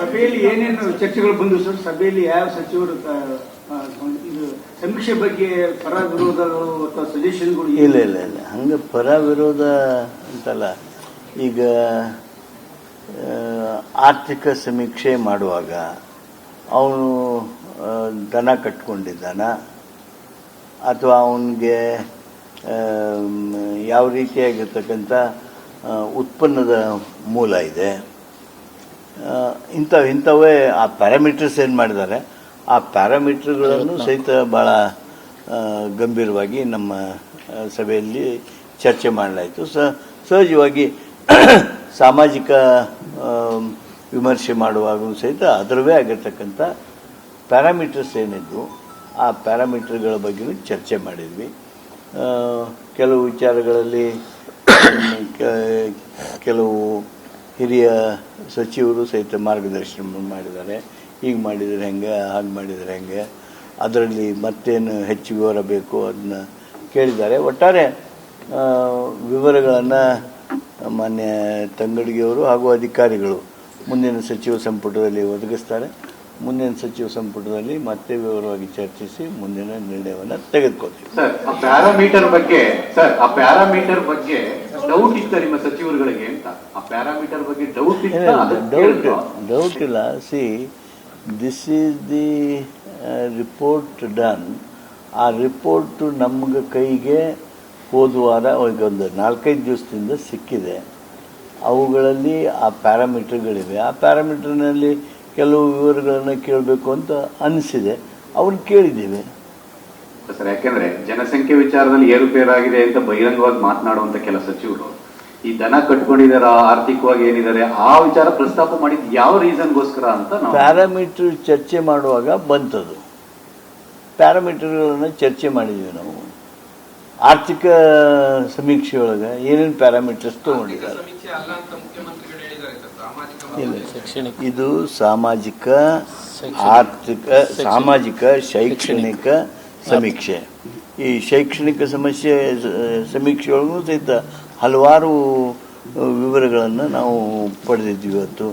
ಸಭೆಯಲ್ಲಿ ಏನೇನು ಚರ್ಚೆಗಳು ಬಂದವು ಸರ್? ಸಭೆಯಲ್ಲಿ ಯಾವ ಸಚಿವರು ಸಮೀಕ್ಷೆ ಬಗ್ಗೆ ಪರ ವಿರೋಧಗಳು ಅಥವಾ ಸಜೆಷನ್ಗಳು ಇಲ್ಲ ಇಲ್ಲ ಇಲ್ಲ. ಹಂಗೆ ಪರ ವಿರೋಧ ಅಂತಲ್ಲ. ಈಗ ಆರ್ಥಿಕ ಸಮೀಕ್ಷೆ ಮಾಡುವಾಗ ಅವನು ದನ ಕಟ್ಕೊಂಡಿದ್ದಾನ. ಅಥವಾ ಅವನಿಗೆ ಯಾವ ರೀತಿಯಾಗಿರ್ತಕ್ಕಂಥ ಉತ್ಪನ್ನದ ಮೂಲ ಇದೆ. ಇಂಥ ಇಂಥವೇ ಆ ಪ್ಯಾರಾಮೀಟರ್ಸ್ ಏನು ಮಾಡಿದ್ದಾರೆ ಆ ಪ್ಯಾರಾಮೀಟರ್ಗಳನ್ನು ಸಹಿತ ಭಾಳ ಗಂಭೀರವಾಗಿ ನಮ್ಮ ಸಭೆಯಲ್ಲಿ ಚರ್ಚೆ ಮಾಡಲಾಯಿತು. ಸ ಸಹಜವಾಗಿ ಸಾಮಾಜಿಕ ವಿಮರ್ಶೆ ಮಾಡುವಾಗಲೂ ಸಹಿತ ಅದರವೇ ಆಗಿರ್ತಕ್ಕಂಥ ಪ್ಯಾರಾಮೀಟರ್ಸ್ ಏನಿದ್ವು ಆ ಪ್ಯಾರಾಮೀಟರ್ಗಳ ಬಗ್ಗೆಯೂ ಚರ್ಚೆ ಮಾಡಿದ್ವಿ. ಕೆಲವು ವಿಚಾರಗಳಲ್ಲಿ ಕೆಲವು ಹಿರಿಯ ಸಚಿವರು ಸಹಿತ ಮಾರ್ಗದರ್ಶನ ಮಾಡಿದ್ದಾರೆ. ಹೀಗೆ ಮಾಡಿದರೆ ಹೆಂಗೆ, ಹಾಗೆ ಮಾಡಿದರೆ ಹೆಂಗೆ, ಅದರಲ್ಲಿ ಮತ್ತೇನು ಹೆಚ್ಚು ವಿವರ ಬೇಕು ಅದನ್ನ ಕೇಳಿದ್ದಾರೆ. ಒಟ್ಟಾರೆ ವಿವರಗಳನ್ನು ಮಾನ್ಯ ತಂಗಡಿಗೆಯವರು ಹಾಗೂ ಅಧಿಕಾರಿಗಳು ಮುಂದಿನ ಸಚಿವ ಸಂಪುಟದಲ್ಲಿ ಒದಗಿಸ್ತಾರೆ. ಮುಂದಿನ ಸಚಿವ ಸಂಪುಟದಲ್ಲಿ ಮತ್ತೆ ವಿವರವಾಗಿ ಚರ್ಚಿಸಿ ಮುಂದಿನ ನಿರ್ಣಯವನ್ನು ತೆಗೆದುಕೊಳ್ತೀವಿ. ಸರ್ ಆ ಪ್ಯಾರಾಮೀಟರ್ ಬಗ್ಗೆ ಸರ್ ಆ ಪ್ಯಾರಾಮೀಟರ್ ಬಗ್ಗೆ ಡೌಟ್ ಇತ್ತ ನಿಮ್ಮ ಸಚಿವರುಗಳಿಗೆ ಅಂತ? ಆ ಪ್ಯಾರಾಮೀಟರ್ ಬಗ್ಗೆ ಡೌಟ್ ಡೌಟ್ ಡೌಟ್ ಇಲ್ಲ see this is the report done ಆ ರಿಪೋರ್ಟ್ ನಮ್ಗೆ ಕೈಗೆ ಹೋದ ವಾರ ಒಂದು ನಾಲ್ಕೈದು ದಿವಸದಿಂದ ಸಿಕ್ಕಿದೆ. ಅವುಗಳಲ್ಲಿ ಆ ಪ್ಯಾರಾಮೀಟರ್ಗಳಿವೆ. ಆ ಪ್ಯಾರಾಮೀಟರ್ನಲ್ಲಿ ಕೆಲವು ವಿವರಗಳನ್ನು ಕೇಳಬೇಕು ಅಂತ ಅನಿಸಿದೆ. ಅವನ್ನ ಕೇಳಿದ್ದೀವಿ. ಸರ್ ಯಾಕೆಂದ್ರೆ ಜನಸಂಖ್ಯೆ ವಿಚಾರದಲ್ಲಿ ಏರುಪೇರಾಗಿದೆ ಅಂತ ಬಹಿರಂಗವಾಗಿ ಮಾತನಾಡುವಂತ ಕೆಲ ಸಚಿವರು ಈ ದನ ಕಟ್ಕೊಂಡಿದಾರ ಆರ್ಥಿಕವಾಗಿ ಏನಿದ್ದಾರೆ ಆ ವಿಚಾರ ಪ್ರಸ್ತಾಪ ಮಾಡಿದ ಯಾವ ರೀಸನ್ಗೋಸ್ಕರ ಅಂತ ಪ್ಯಾರಾಮೀಟರ್ ಚರ್ಚೆ ಮಾಡುವಾಗ ಬಂತದು. ಪ್ಯಾರಾಮೀಟರ್ಗಳನ್ನು ಚರ್ಚೆ ಮಾಡಿದ್ವಿ ನಾವು. ಆರ್ಥಿಕ ಸಮೀಕ್ಷೆಯೊಳಗೆ ಏನೇನು ಪ್ಯಾರಾಮೀಟರ್ಸ್ ತಗೊಂಡಿದ್ದಾರೆ? ಸಮೀಕ್ಷೆ ಅಲ್ಲ ಅಂತ ಮುಖ್ಯಮಂತ್ರಿಗಳು ಹೇಳಿದ್ದಾರೆ ಸರ್ ಸಾಮಾಜಿಕ ಇಲ್ಲ ಇದು ಸಾಮಾಜಿಕ ಆರ್ಥಿಕ ಸಾಮಾಜಿಕ ಶೈಕ್ಷಣಿಕ ಸಮೀಕ್ಷೆ. ಈ ಶೈಕ್ಷಣಿಕ ಸಮಸ್ಯೆ ಸಮೀಕ್ಷೆಯೊಳಗೂ ಸಹಿತ ಹಲವಾರು ವಿವರಗಳನ್ನು ನಾವು ಪಡೆದಿದ್ದೀವಿ ಇವತ್ತು.